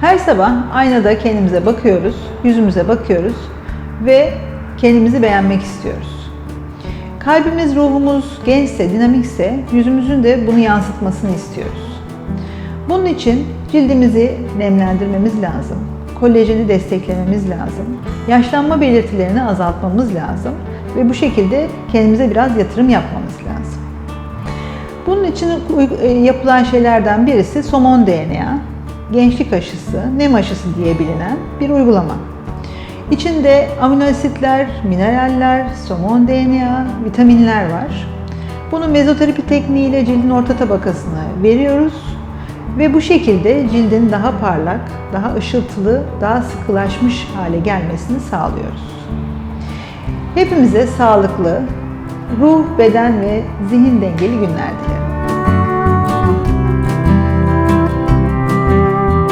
Her sabah aynada kendimize bakıyoruz, yüzümüze bakıyoruz ve kendimizi beğenmek istiyoruz. Kalbimiz, ruhumuz gençse, dinamikse yüzümüzün de bunu yansıtmasını istiyoruz. Bunun için cildimizi nemlendirmemiz lazım. Kolajeni desteklememiz lazım. Yaşlanma belirtilerini azaltmamız lazım ve bu şekilde kendimize biraz yatırım yapmamız lazım. Bunun için e, yapılan şeylerden birisi somon DNA, gençlik aşısı, nem aşısı diye bilinen bir uygulama. İçinde amino asitler, mineraller, somon DNA, vitaminler var. Bunu mezoterapi tekniğiyle cildin orta tabakasına veriyoruz ve bu şekilde cildin daha parlak, daha ışıltılı, daha sıkılaşmış hale gelmesini sağlıyoruz. Hepimize sağlıklı, ruh, beden ve zihin dengeli günler dilerim.